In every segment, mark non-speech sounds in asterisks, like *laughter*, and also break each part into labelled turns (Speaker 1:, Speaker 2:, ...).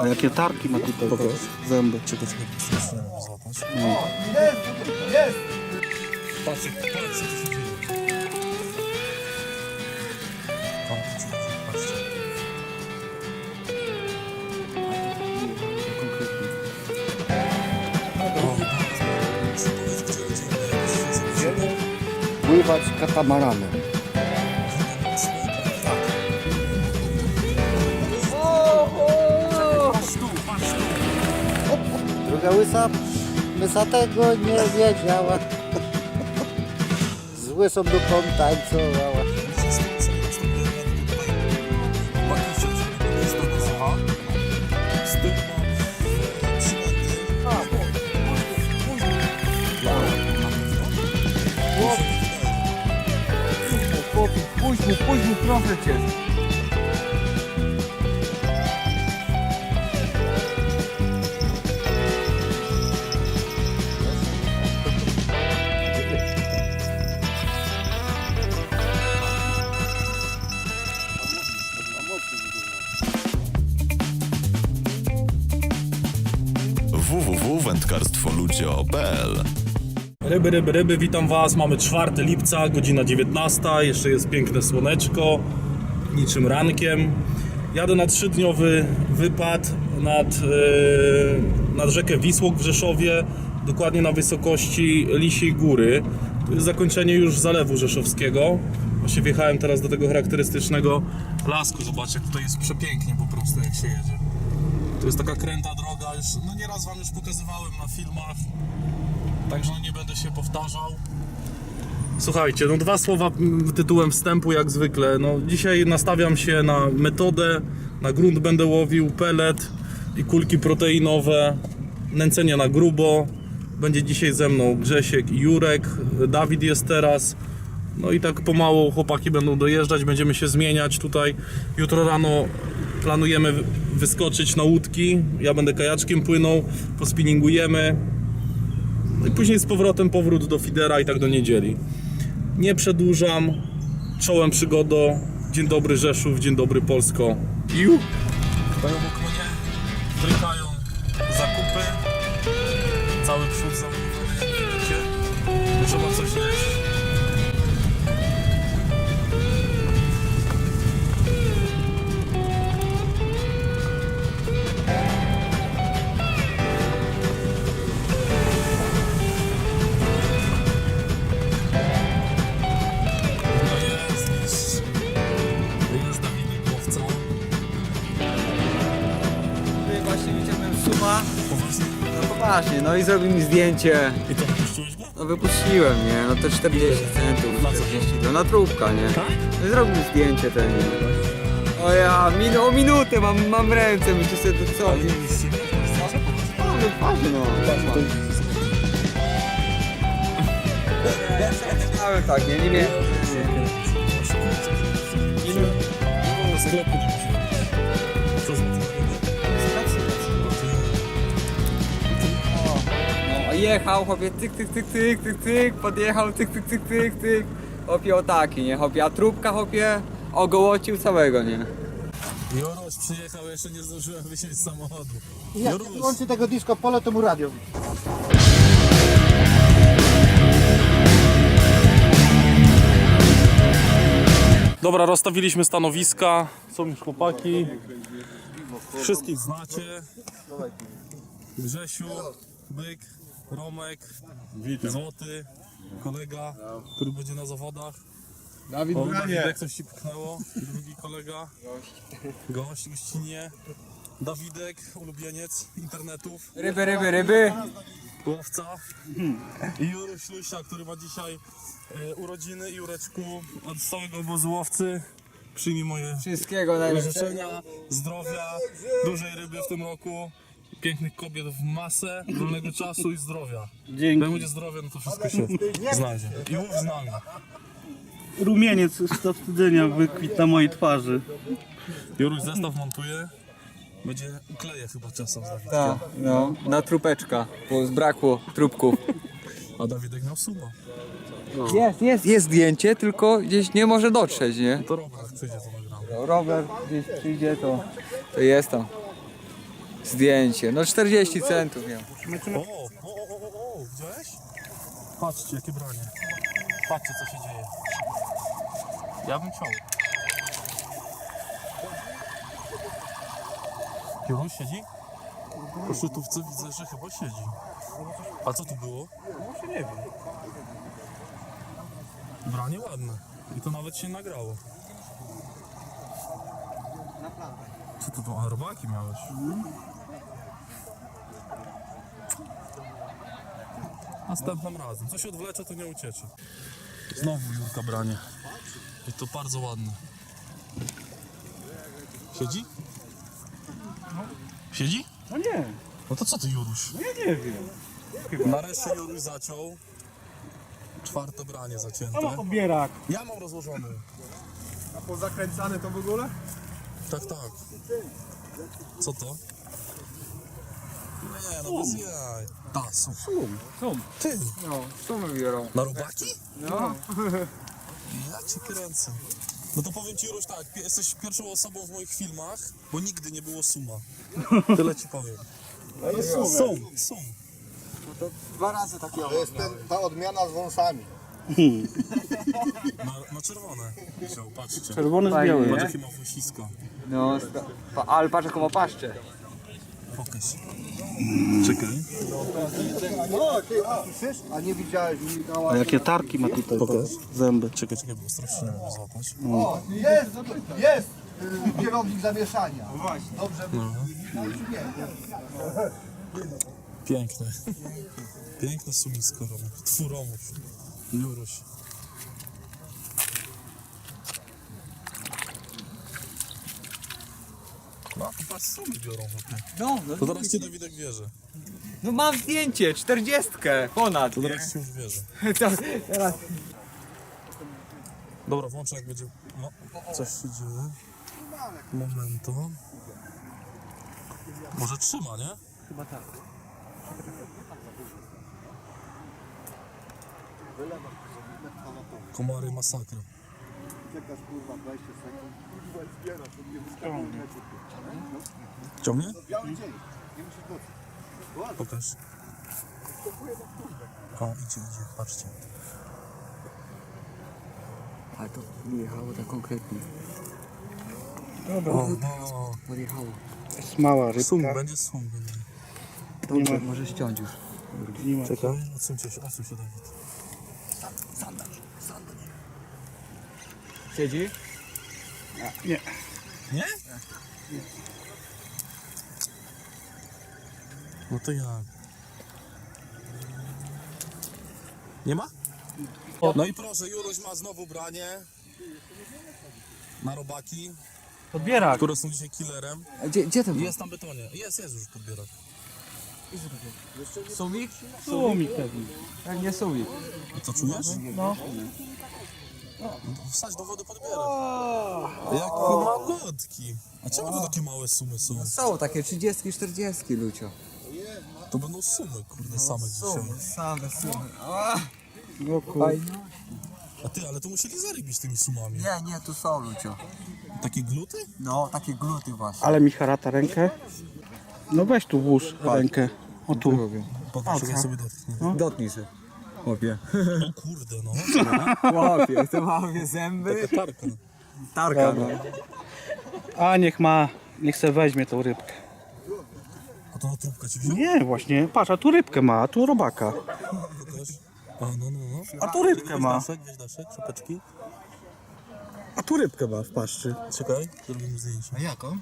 Speaker 1: A jakie tarki ma tutaj
Speaker 2: Pokaż.
Speaker 1: zęby?
Speaker 2: Czekaj, czekaj, złapać.
Speaker 1: No.
Speaker 2: Patrzcie, patrzcie.
Speaker 1: Pływać katamaranem. Druga łysa, łysa tego nie wiedziała. Z łysą dupą tańcowała.
Speaker 3: Pójdź mu, pójdź mu, proszę cię.
Speaker 2: Ryby, ryby, ryby, witam Was. Mamy 4 lipca, godzina 19. Jeszcze jest piękne słoneczko, niczym rankiem. Jadę na trzydniowy wypad nad, e, nad rzekę Wisłok w Rzeszowie, dokładnie na wysokości Lisiej Góry. To jest zakończenie już zalewu rzeszowskiego. Właśnie wjechałem teraz do tego charakterystycznego lasku. Zobaczcie, tutaj jest przepięknie po prostu, jak się jedzie. To jest taka kręta droga, już, no nieraz Wam już pokazywałem na filmach. Także nie będę się powtarzał. Słuchajcie, no dwa słowa tytułem wstępu jak zwykle. No dzisiaj nastawiam się na metodę, na grunt będę łowił, pelet i kulki proteinowe, nęcenie na grubo. Będzie dzisiaj ze mną Grzesiek i Jurek, Dawid jest teraz. No i tak pomału chłopaki będą dojeżdżać, będziemy się zmieniać tutaj. Jutro rano planujemy wy- wyskoczyć na łódki. Ja będę kajaczkiem płynął, pospinningujemy. I później z powrotem powrót do Fidera i tak do niedzieli. Nie przedłużam. Czołem przygodo. Dzień dobry Rzeszów, dzień dobry Polsko. Stoją
Speaker 3: zrobił mi zdjęcie.
Speaker 2: I to go?
Speaker 3: No wypuściłem, nie? No to 40 centów.
Speaker 2: Na co?
Speaker 3: 40, no na trupka, nie?
Speaker 2: Tak?
Speaker 3: No zrobił mi zdjęcie ten, nie? O ja, min o minutę mam, mam ręce, myślę sobie, to co?
Speaker 2: Ale nie widzicie mnie?
Speaker 3: No, no no. Miałem tak, nie? Nie miałem.
Speaker 2: Nie
Speaker 3: No, a jechał, chłopie, tyk, tyk, tyk, tyk, tyk, tyk, podjechał, tyk, tyk, tyk, tyk, tyk. Chłopie, o taki, nie? Chłopie, a trupka, chłopie, ogołocił całego, nie?
Speaker 2: Joroś przyjechał, jeszcze nie zdążyłem wysiąść z samochodu.
Speaker 1: Jak
Speaker 2: Joruś,
Speaker 1: włączy tego disco polo, to mu radio.
Speaker 2: Dobra, rozstawiliśmy stanowiska. Są już chłopaki. Wszystkich znacie. Grzesiu, Byk, Romek, Złoty, kolega, który będzie na zawodach. Dawid o, Dawidek coś ci pchnęło. Drugi kolega. Gość, gościnie. Dawidek, ulubieniec internetów.
Speaker 3: Ryby, ryby, ryby.
Speaker 2: łowca i Jury Ślusia, który ma dzisiaj e, urodziny. Jureczku, od całego obozu łowcy przyjmij moje
Speaker 3: Wszystkiego najlepszego.
Speaker 2: życzenia, zdrowia, dużej ryby w tym roku, pięknych kobiet w masę, wolnego czasu i zdrowia.
Speaker 1: Dzięki.
Speaker 2: Jak będzie zdrowie, no to wszystko się znajdzie. I łów z nami.
Speaker 1: Rumieniec z zawstydzenia wykwit na mojej twarzy.
Speaker 2: Juruś zestaw montuje. Będzie ukleje chyba czasem z Dawidkiem.
Speaker 3: Tak, no, na trupeczka, bo zbrakło trupków.
Speaker 2: A Dawidek miał suba.
Speaker 3: Jest, jest, jest zdjęcie, tylko gdzieś nie może dotrzeć, nie?
Speaker 2: To Robert przyjdzie to nagramy.
Speaker 3: Robert gdzieś przyjdzie, to, to jest tam. Zdjęcie. No 40 centów miał.
Speaker 2: O, o, o, o, o, widziałeś? Patrzcie, jakie branie. Patrzcie, co się dzieje. Ja bym chciał. Piorun siedzi? Po szutówce widzę, że chyba siedzi. A co tu było? No nie wiem. Branie ładne. I to nawet się nagrało. Co to tu? Robaki miałeś? Następnym razem. Co się odwlecze, to nie uciecze. Znowu Jurka branie. I to bardzo ładne. Siedzi? Siedzi?
Speaker 1: No nie,
Speaker 2: No to co ty Juruś?
Speaker 1: ja nie wiem.
Speaker 2: Nareszcie Juruś zaciął. Czwarte branie zacięte.
Speaker 1: No obierak.
Speaker 2: Ja mam rozłożony.
Speaker 4: A pozakręcane to w ogóle?
Speaker 2: Tak, tak. Co to? No jaj. Ta, są.
Speaker 1: Są.
Speaker 2: Ty,
Speaker 3: No, sumy biorą.
Speaker 2: na robaki?
Speaker 3: No. *laughs*
Speaker 2: Ja cię kręcę. No to powiem ci Juruś tak, jesteś pierwszą osobą w moich filmach, bo nigdy nie było suma. Tyle ci powiem. Są, są.
Speaker 3: Dwa razy takie
Speaker 4: To jest ten, ta odmiana z wąsami.
Speaker 2: Na, na czerwone wziął, patrzcie.
Speaker 1: Czerwony z białym.
Speaker 2: Patrz jakie ma włosisko.
Speaker 3: No, ale patrz jaką ma paszczę.
Speaker 2: Pokaż. Czekaj.
Speaker 4: No, a nie widziałeś?
Speaker 1: A jakie tarki ma tutaj
Speaker 2: Pokaż.
Speaker 1: zęby.
Speaker 2: Czekaj, czekaj, bo strasznie nie mogę złapać.
Speaker 4: O, jest, jest y, kierownik zamieszania. No właśnie. Dobrze,
Speaker 2: No. Piękne. Piękne sumisko Romuś. Tfu. Juruś. No, to patrz, sumy biorą. chłopie.
Speaker 3: No, no,
Speaker 2: To teraz ci Dawidek wierzy.
Speaker 3: no mam zdjęcie, 40 ponad.
Speaker 2: To teraz ci już wierzy. *laughs*
Speaker 3: To, teraz
Speaker 2: Dobra, włączę jak będzie. No, coś się dzieje. Momento. Może trzyma, nie?
Speaker 1: Chyba tak.
Speaker 2: Komary masakra.
Speaker 4: Czekasz kurwa 20 sekund. Kurwa, zbierasz, to nie wyskakuje.
Speaker 2: Ciągnie?
Speaker 4: Biały dzień, nie musisz dotrzeć.
Speaker 2: Pokaż. O, idzie, idzie, patrzcie.
Speaker 3: Ale to jechało tak konkretnie.
Speaker 2: O, no.
Speaker 1: Jest mała
Speaker 2: Sum,
Speaker 1: rybka.
Speaker 2: będzie sum. Będzie.
Speaker 3: Dobrze, może ściąć już.
Speaker 1: Nie.
Speaker 2: Czekaj, odsuńcie się, odsuń się Dawid.
Speaker 3: Siedzi?
Speaker 1: Nie.
Speaker 2: Nie? No to jak? Nie ma? No i proszę, Juroś ma znowu branie na robaki,
Speaker 1: Odbierak.
Speaker 2: które są dzisiaj killerem.
Speaker 3: A gdzie, gdzie był?
Speaker 2: Jest na betonie. Jest, jest już podbierak.
Speaker 3: Sumik?
Speaker 1: Sumik pewnie.
Speaker 3: Jak nie sumik.
Speaker 2: I co czujesz?
Speaker 1: No.
Speaker 2: Wsadź do wody podbierak. Jak malutki. A czemu to takie małe sumy są?
Speaker 3: Są takie 30, 40 lucio.
Speaker 2: To będą sumy, kurde, same dzisiaj.
Speaker 3: Same sumy.
Speaker 1: No kur...
Speaker 2: A ty, ale to musieli zarybić tymi sumami.
Speaker 3: Nie, nie, tu są lucio.
Speaker 2: Takie gluty?
Speaker 3: No, takie gluty właśnie.
Speaker 1: Ale mi harata rękę. No weź tu włóż rękę. O tu.
Speaker 2: Pokaż, ja sobie dotknę.
Speaker 3: Dotknij się. Chłopie.
Speaker 2: O kurde, no. *laughs*
Speaker 3: Chłopie, to mamy zęby.
Speaker 2: Tarka.
Speaker 3: Tarka, no.
Speaker 1: A niech ma, niech se weźmie tą rybkę.
Speaker 2: A to na trubkę ci wziął?
Speaker 1: Nie, właśnie. Patrz, a tu rybkę ma, a tu robaka.
Speaker 2: A, no, no, no.
Speaker 1: A tu rybkę
Speaker 2: Weź
Speaker 1: ma.
Speaker 2: daszek, weź daszek, szapeczki.
Speaker 1: A tu rybkę ma w paszczy.
Speaker 2: Czekaj, zrobimy zdjęcie.
Speaker 4: A jaką?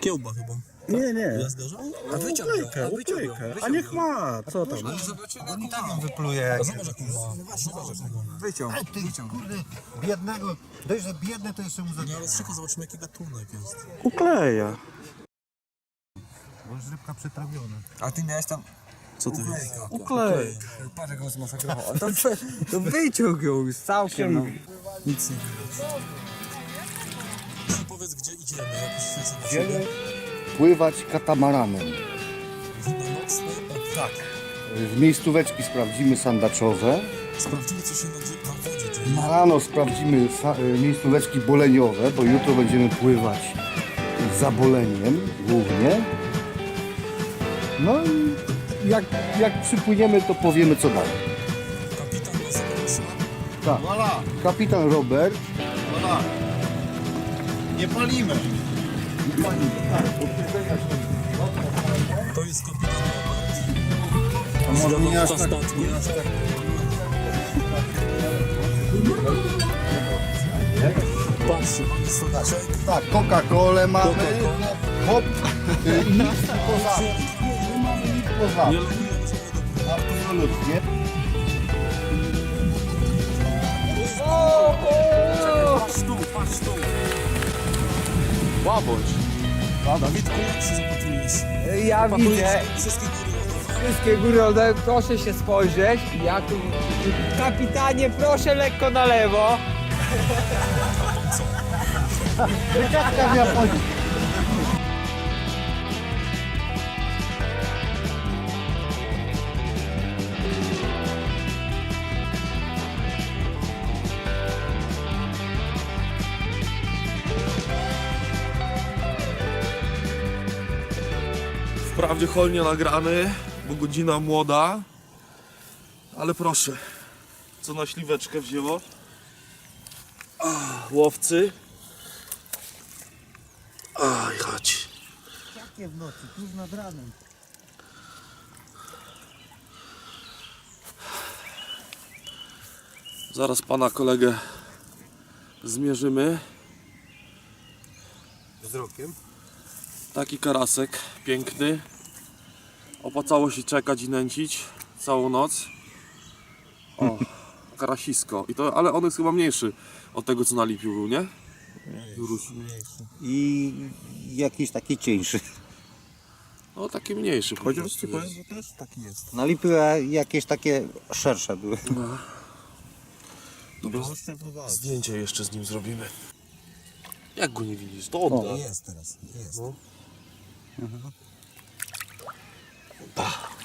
Speaker 2: Kiełba chyba.
Speaker 1: Nie, nie.
Speaker 2: Ja zdarzał?
Speaker 3: A wyciągnął,
Speaker 1: Uklejkę, uklejkę. A niech ma, co tam?
Speaker 3: Zobaczymy, jak on wypluje.
Speaker 2: A zobacz jak on ma. Zobacz jak ma.
Speaker 3: Wyciąg,
Speaker 4: Ty,
Speaker 3: wyciąg.
Speaker 4: kurde, biednego, dość, że biedne to jeszcze mu
Speaker 2: Nie,
Speaker 4: zabiera.
Speaker 2: ale czekaj, zobaczymy jaki gatunek jest.
Speaker 1: Ukleja.
Speaker 4: Bo jest rybka przetrawiona.
Speaker 3: A ty miałeś tam...
Speaker 2: Co ty jest?
Speaker 1: Uklej.
Speaker 3: Jak on zmasakrował. A *laughs* to, to wyciąg ją już całkiem. No.
Speaker 2: Nic nie. I powiedz gdzie idziemy, jakieś świece na siebie.
Speaker 4: Pływać katamaranem.
Speaker 2: Tak.
Speaker 4: W miejscóweczki sprawdzimy sandaczowe.
Speaker 2: Sprawdzimy co się na, dzie- na wodzie dzieje.
Speaker 4: Na rano sprawdzimy sa- y, miejscóweczki boleniowe, bo jutro będziemy pływać za boleniem głównie. No i jak, jak przypłyniemy, to powiemy co dalej.
Speaker 2: Kapitan nas zaprasza.
Speaker 4: Tak. Kapitan Robert.
Speaker 5: Nie palimy.
Speaker 2: To
Speaker 5: A może nie aż tak.
Speaker 2: Patrzcie, mamy stoliczek.
Speaker 4: Tak, Coca-Colę mamy.
Speaker 2: Coca-Cola.
Speaker 4: Hop. y, I poza. I poza.
Speaker 2: Nie logujemy żadnego
Speaker 4: Absolutnie.
Speaker 2: Patrz tu, patrz tu. Dawidku, jak się zapatrujesz?
Speaker 3: Ja widzę
Speaker 2: wszystkie góry.
Speaker 3: Wszystkie góry lodowe, proszę się spojrzeć. Ja tu... Kapitanie, proszę lekko na lewo.
Speaker 4: Wycieczka w Japonii.
Speaker 6: Wprawdzie holnie nagrany, bo godzina młoda, ale proszę, co na śliweczkę wzięło? Ah, łowcy. Aj, chodź.
Speaker 4: Jakie w nocy, tuż nad ranem.
Speaker 6: Zaraz pana kolegę zmierzymy.
Speaker 5: Wzrokiem.
Speaker 6: Taki karasek, piękny. Opłacało się czekać i nęcić całą noc. O, *laughs* karasisko. I to, ale on jest chyba mniejszy od tego, co na lipiu był, nie? Juruś.
Speaker 7: i jakiś taki cieńszy.
Speaker 6: No taki mniejszy. po
Speaker 5: Chociaż
Speaker 6: prostu
Speaker 5: ci powiem,
Speaker 6: jest.
Speaker 5: że też taki jest.
Speaker 7: Na lipy jakieś takie szersze były. *laughs*
Speaker 6: Dobra, zdjęcie jeszcze z nim zrobimy. Jak go nie widzisz? To odda.
Speaker 5: Jest teraz, jest.
Speaker 6: No.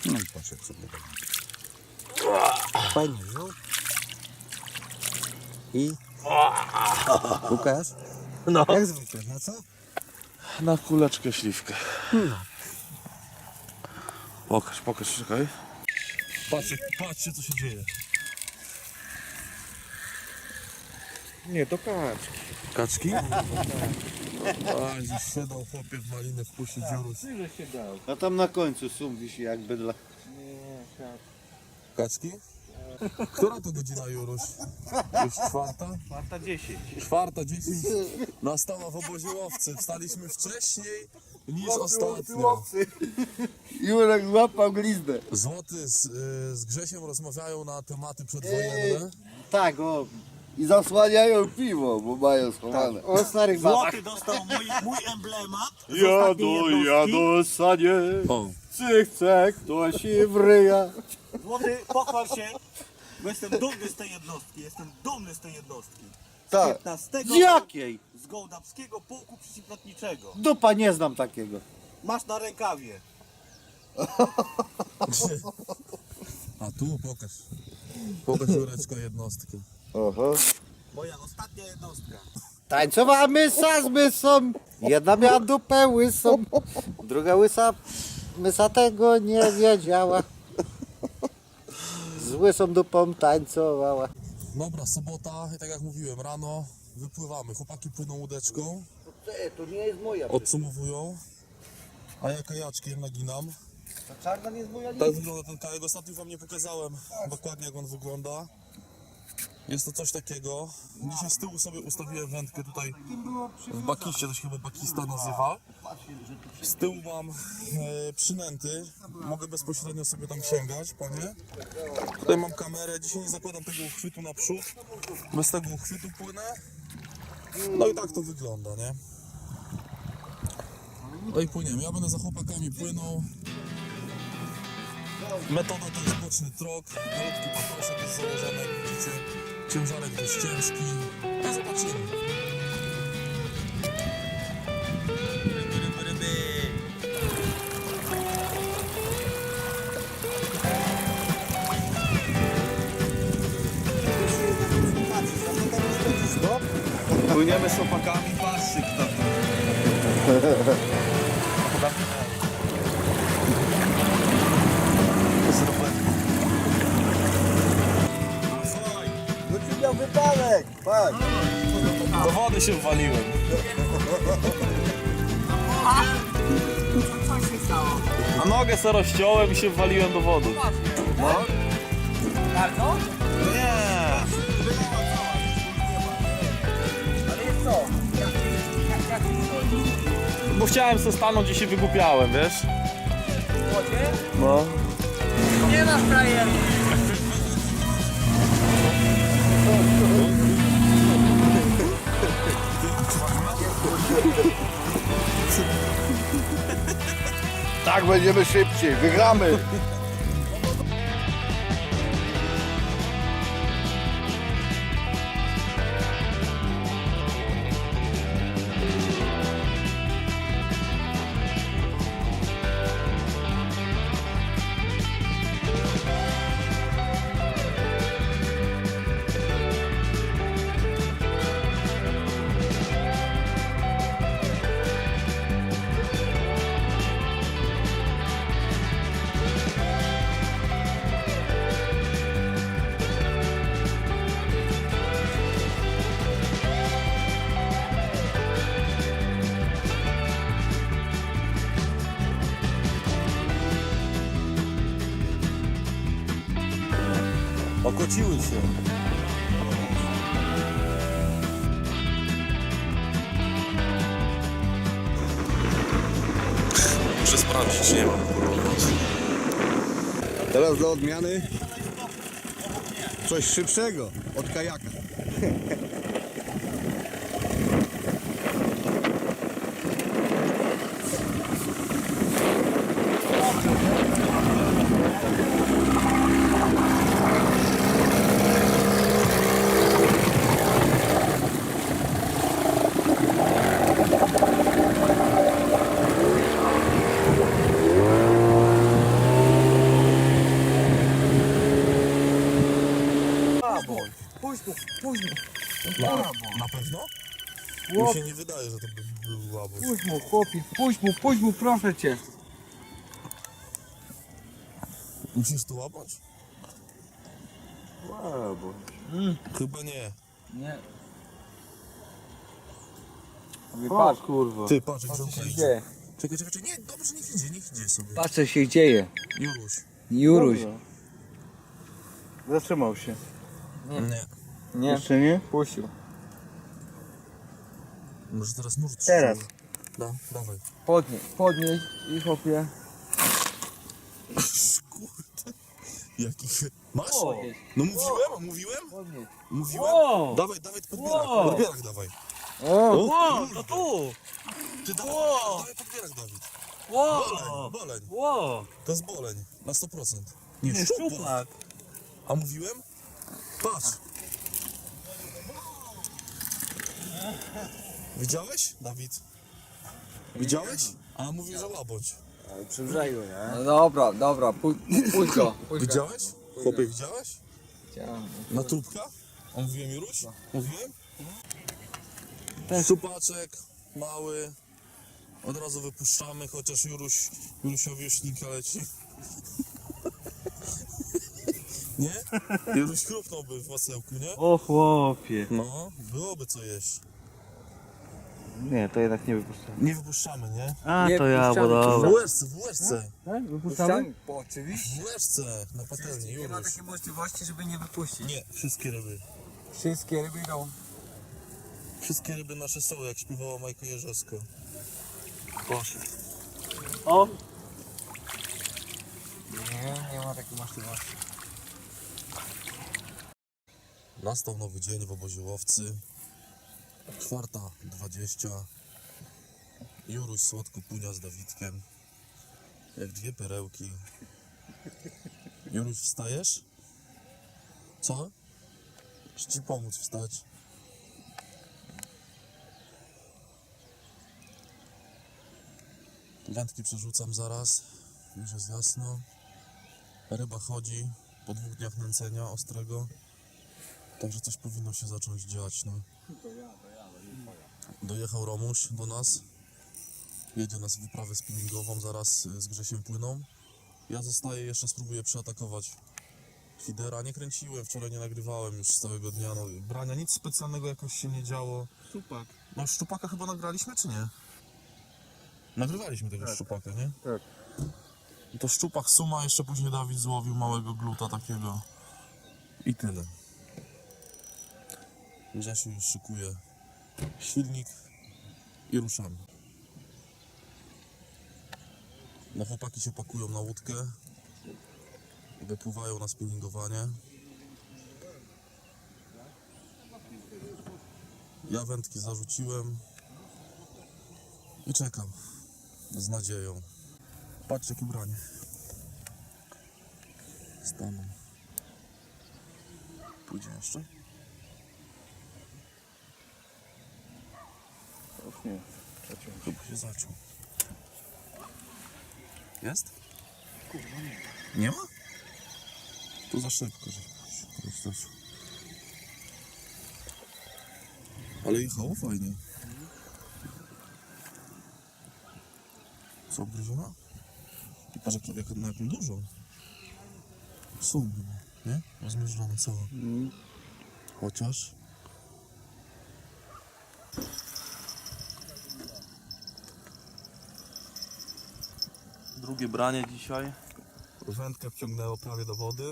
Speaker 5: No i jak sobie tak. Fajnie, no. I? Łukasz?
Speaker 6: No.
Speaker 5: Jak zwykle, na co?
Speaker 6: Na kuleczkę śliwkę. Pokaż, pokaż, czekaj.
Speaker 2: Patrzcie, patrzcie co się dzieje.
Speaker 5: Nie, to kaczki.
Speaker 2: Kaczki? A, siedzą chłopie w maliny wpuścić dziurus.
Speaker 7: A tam na końcu sum wisi jak bydla.
Speaker 2: Kaczki? Która to godzina Juruś? Już czwarta? Czwarta dziesięć. Czwarta dziesięć. Nastała w obozie łowcy. Wstaliśmy wcześniej niż ostatnio.
Speaker 4: Jurek złapał glizdę.
Speaker 2: Złoty z, y, z Grzesiem rozmawiają na tematy przedwojenne.
Speaker 7: Tak, o,
Speaker 4: I zasłaniają piwo, bo mają schowane.
Speaker 7: o starych babach.
Speaker 1: Złoty dostał mój, mój emblemat.
Speaker 4: Jadą,
Speaker 1: jednostki.
Speaker 4: jadą sanie. Cyk, cyk, to się wryja.
Speaker 1: Złoty, pochwal się, bo jestem dumny z tej jednostki. Jestem dumny z tej jednostki.
Speaker 4: Tak.
Speaker 1: 15
Speaker 7: Z jakiej?
Speaker 1: z Gołdapskiego Pułku Przeciwlotniczego.
Speaker 7: Dupa nie znam takiego.
Speaker 1: Masz na rękawie. *laughs*
Speaker 2: a tu pokaż. Pokaż Jureczko jednostkę.
Speaker 4: Oho.
Speaker 1: Moja ostatnia jednostka.
Speaker 7: Tańcowała sa z mysą. Jedna miała dupę łysą. Druga łysa mysa tego nie wiedziała. Z łysą dupą tańcowała.
Speaker 2: Dobra, sobota i tak jak mówiłem, rano wypływamy. Chłopaki płyną łódeczką,
Speaker 7: To nie jest moja.
Speaker 2: odsumowują, a ja kajaczkiem naginam.
Speaker 7: Ta czarna nie jest moja.
Speaker 2: Tak wygląda ten kajak. Ostatnio wam nie pokazałem dokładnie jak on wygląda. Jest to coś takiego. Dzisiaj z tyłu sobie ustawiłem wędkę tutaj w bakiście, to się chyba bakista nazywa. Z tyłu mam e, przynęty. Mogę bezpośrednio sobie tam sięgać, panie. Tutaj mam kamerę. Dzisiaj nie zakładam tego uchwytu na przód. Bez tego uchwytu płynę. No i tak to wygląda, nie? No i płyniemy. Ja będę za chłopakami płynął. Metoda to jest boczny trok, malutki paprosek jest założony, jak widzicie. Ciężarek dość ciężki. No zobaczymy.
Speaker 6: Płyniemy z chłopakami, patrzcie kto
Speaker 2: Do wody się wwaliłem. A nogę se rozciąłem i się wwaliłem do wody.
Speaker 3: Bardzo?
Speaker 2: Nie. Bo chciałem se stanąć i się wygłupiałem, wiesz? No.
Speaker 3: Nie masz frajer.
Speaker 4: Tak będziemy szybciej, wygramy.
Speaker 2: Okociły się. Muszę sprawdzić, nie mam.
Speaker 4: Teraz do odmiany coś szybszego od kajaka.
Speaker 2: Na pewno? Mi się nie wydaje, że to był.
Speaker 3: Puść mu, chłopie, puść mu, puść mu, proszę cię.
Speaker 2: Musisz to łapać? Chyba nie.
Speaker 3: Nie. Patrz, kurwa.
Speaker 2: Ty, patrz, jak
Speaker 3: Co się
Speaker 2: idzie.
Speaker 3: dzieje?
Speaker 2: Czekaj, czekaj, czekaj, nie, dobrze, niech idzie, niech idzie sobie.
Speaker 3: Patrz co się dzieje.
Speaker 2: Juruś.
Speaker 3: Juruś.
Speaker 1: Zatrzymał się.
Speaker 2: Nie.
Speaker 3: Nie,
Speaker 1: Jeszcze nie?
Speaker 3: puścił.
Speaker 2: Może teraz nurt
Speaker 1: Teraz.
Speaker 2: Da, dawaj.
Speaker 3: Podnieś, podnieś i chłopie.
Speaker 2: Kurde. Jaki... Masz?
Speaker 3: Podnieś.
Speaker 2: No mówiłem, mówiłem?
Speaker 3: Podnieś.
Speaker 2: Mówiłem? Dawaj, dawaj, podbierak, podbierak dawaj.
Speaker 3: O,
Speaker 2: O, no tu! Ty dawaj, dawaj podbierak, Dawid. Boleń, boleń. To jest boleń, na 100%. Nie, szczupak. A mówiłem? Patrz. Widziałeś, Dawid? Widziałeś? A mówił, że łabądź.
Speaker 4: Przy brzegu, nie?
Speaker 3: no dobra, dobra, go. Go.
Speaker 2: Widziałeś? Chłopie, widziałeś?
Speaker 3: Chciałem.
Speaker 2: Na trupka? A mówiłem Juruś? Mówiłem? Supaczek, mały. Od razu wypuszczamy, chociaż Juruś, Jurusiowi już ślinka leci. *laughs* Nie? Juruś chrupnąłby w masełku, nie?
Speaker 1: O chłopie.
Speaker 2: No, byłoby co jeść.
Speaker 1: Nie, to jednak nie wypuszczamy.
Speaker 2: Nie wypuszczamy, nie?
Speaker 1: A,
Speaker 3: Nie
Speaker 1: to ja, bo
Speaker 3: wpuszczamy,
Speaker 2: W
Speaker 1: dobra.
Speaker 2: w łyżce.
Speaker 3: Wypuszczamy? Po, oczywiście.
Speaker 2: W łyżce, na patelni,
Speaker 3: Nie ma takiej możliwości, żeby nie wypuścić.
Speaker 2: Nie, wszystkie ryby.
Speaker 3: Wszystkie ryby idą.
Speaker 2: Wszystkie ryby nasze są, jak śpiewała Majka Jerzowska. Proszę.
Speaker 1: O!
Speaker 3: Nie, nie ma takiej możliwości.
Speaker 2: Nastał nowy dzień w obozie łowcy. Czwarta dwadzieścia. Juruś słodko punia z Dawidkiem. Jak dwie perełki. Juruś, wstajesz? Co? Czy ci pomóc wstać? Wędki przerzucam zaraz. Już jest jasno. Ryba chodzi po dwóch dniach nęcenia ostrego. Także coś powinno się zacząć dziać, no. Dojechał Romuś do nas. Jedzie nas wyprawę spinningową, zaraz y, z Grzesiem płyną. Ja zostaję, jeszcze spróbuję przeatakować
Speaker 1: Fidera nie kręciłem, wczoraj nie nagrywałem już z całego dnia. No, brania nic specjalnego jakoś się nie działo.
Speaker 7: Szczupak.
Speaker 1: No szczupaka chyba nagraliśmy, czy nie? Nagrywaliśmy tego szczupaka, nie?
Speaker 8: Tak.
Speaker 1: I to szczupak suma, jeszcze później Dawid złowił małego gluta takiego. I tyle. Grzesiu już szykuje silnik i ruszamy. No chłopaki się pakują na łódkę. Wypływają na spinningowanie. Ja wędki zarzuciłem i czekam z nadzieją. Patrzcie jakie branie. Staną. Pójdzie jeszcze?
Speaker 7: Już nie.
Speaker 1: Chyba się zaczął. Jest? nie. Nie ma? Tu za szybko, że jest też. Ale jechało fajnie. Co, obgryziona? I patrz jak, jak, na jaką dużą. Sum chyba, nie? Rozmierzona cała. Chociaż... Drugie branie dzisiaj. Wędkę wciągnęło prawie do wody.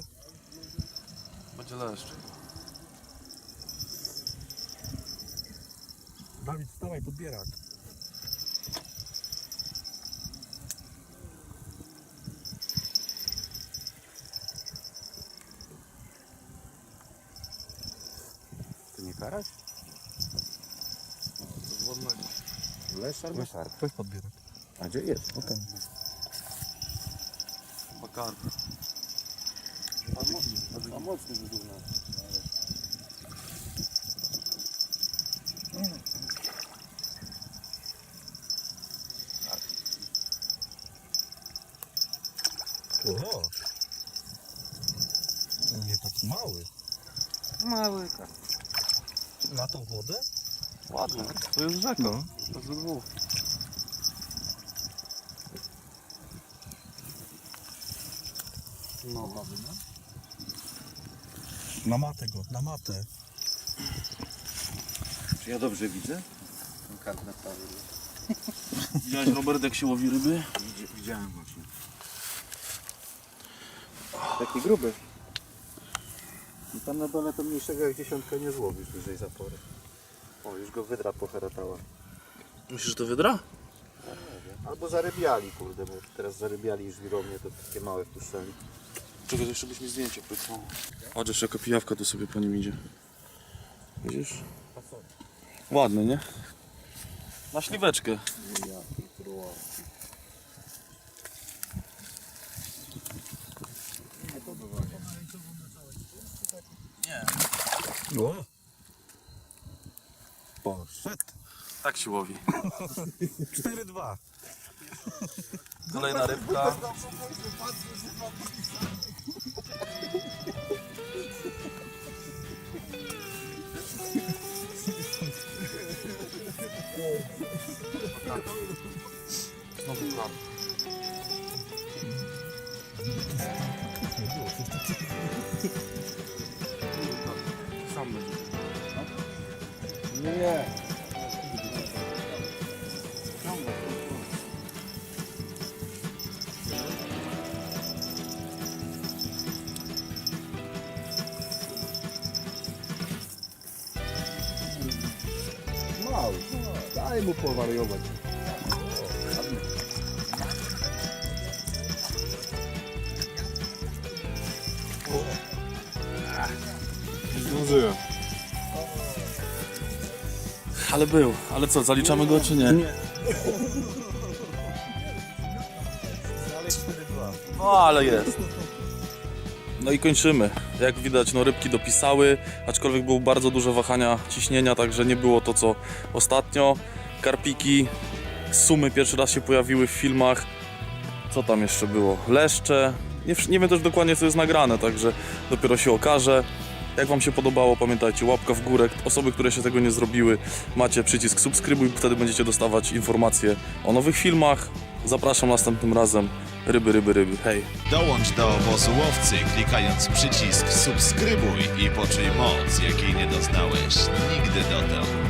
Speaker 2: Będzie leszcz.
Speaker 1: Dawid, wstawaj, podbierak.
Speaker 4: To nie karać? Leszar, leszar.
Speaker 1: Weź podbierak.
Speaker 4: A gdzie jest?
Speaker 1: Okej.
Speaker 2: Bakar.
Speaker 4: A mocny wydówna.
Speaker 1: Oho. Nie taki mały.
Speaker 8: Mały.
Speaker 1: Na tą wodę?
Speaker 2: Ładne. To jest rzeka. To jest dwóch.
Speaker 1: No. Na matę go, na matę.
Speaker 4: Czy ja dobrze widzę? Ten kart na prawie.
Speaker 2: Widziałeś Robert jak się łowi ryby?
Speaker 4: Widzi- Widziałem właśnie.
Speaker 9: Taki gruby.
Speaker 4: I tam na dole to mniejszego jak dziesiątkę nie złowisz wyżej zapory. O, już go wydra poheratała.
Speaker 2: Myślisz, że to wydra?
Speaker 4: Albo zarybiali, kurde, bo teraz zarybiali już wirownie, to takie małe wpuszczali.
Speaker 2: Czego to jeszcze byś mi zdjęcie pytał. Chodź, jeszcze jaka pijawka tu sobie po nim idzie. Widzisz? Ładny, nie? Na śliweczkę.
Speaker 1: O. Poszedł.
Speaker 2: Tak się łowi. *laughs*
Speaker 1: 4-2.
Speaker 2: Kolejna rybka. Znowu karp. Sam będzie.
Speaker 9: Nie. Mu powariować.
Speaker 2: Ale był. Ale co, zaliczamy go czy nie? Nie. No ale jest. No i kończymy. Jak widać, no rybki dopisały, aczkolwiek było bardzo duże wahania ciśnienia, także nie było to co ostatnio. Karpiki, sumy pierwszy raz się pojawiły w filmach. Co tam jeszcze było? Leszcze. Nie, nie wiem też dokładnie co jest nagrane, także dopiero się okaże. Jak Wam się podobało, pamiętajcie, łapka w górę. Osoby, które się tego nie zrobiły, macie przycisk subskrybuj, wtedy będziecie dostawać informacje o nowych filmach. Zapraszam następnym razem. Ryby, ryby, ryby. Hej.
Speaker 10: Dołącz do obozu łowcy klikając przycisk subskrybuj i poczuj moc, jakiej nie doznałeś nigdy dotąd.